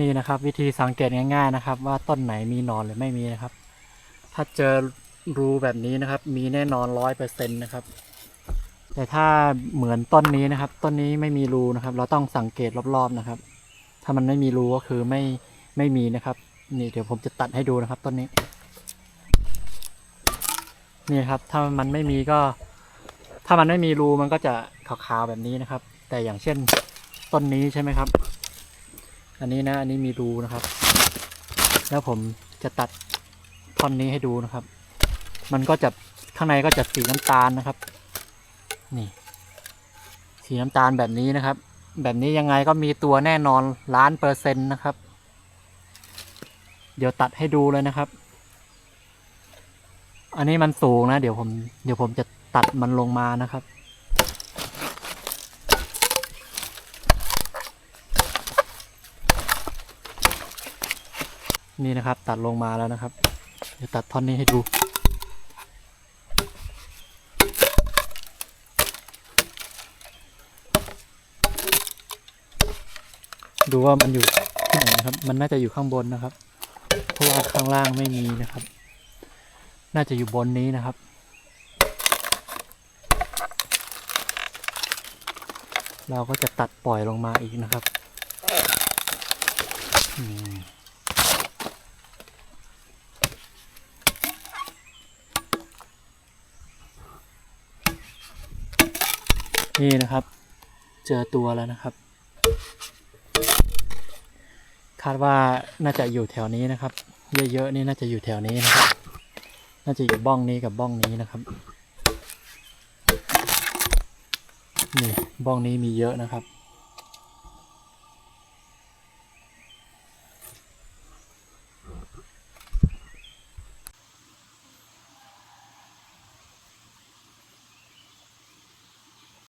นี่นะครับ วิธีสังเกตง่าย ๆนะครับ ว่าต้นไหนมีหนอนหรือไม่มีนะครับ ถ้าเจอรูแบบนี้นะครับ มีแน่นอนร้อยเปอร์เซ็นต์นะครับ แต่ถ้าเหมือนต้นนี้นะครับ ต้นนี้ไม่มีรูนะครับ เราต้องสังเกตรอบๆนะครับ ถ้ามันไม่มีรูก็คือไม่ไม่มีนะครับ นี่เดี๋ยวผมจะตัดให้ดูนะครับต้นนี้ นี่ครับ ถ้ามันไม่มีก็ ถ้ามันไม่มีรูมันก็จะขาวๆแบบนี้นะครับ แต่อย่างเช่นต้นนี้ใช่ไหมครับ อันนี้นะอันนี้มีรูนะครับ แล้วผมจะตัดท่อนนี้ให้ดูนะครับ มันก็จะข้างในก็จะสีน้ำตาลนะครับ นี่ สีน้ำตาลแบบนี้นะครับ แบบนี้ยังไงก็มีตัวแน่นอนล้านเปอร์เซ็นต์นะครับ เดี๋ยวตัดให้ดูเลยนะครับ อันนี้มันสูงนะ เดี๋ยวผม เดี๋ยวผมจะตัดมันลงมานะครับ นี่นะครับ ตัดลงมาแล้วนะครับ เดี๋ยวตัดท่อนนี้ให้ดู ดูว่ามันอยู่ที่ไหนนะครับ มันน่าจะอยู่ข้างบนนะครับ เพราะว่าข้างล่างไม่มีนะครับ น่าจะอยู่บนนี้นะครับเราก็จะตัดปล่อยลงมาอีกนะครับ อืม นี่นะครับ เจอตัวแล้วนะครับ คาดว่าน่าจะอยู่แถวนี้นะครับ เยอะๆนี่น่าจะอยู่แถวนี้นะครับ น่าจะอยู่บ้องนี้กับบ้องนี้นะครับนี่บ้องนี้มีเยอะนะครับ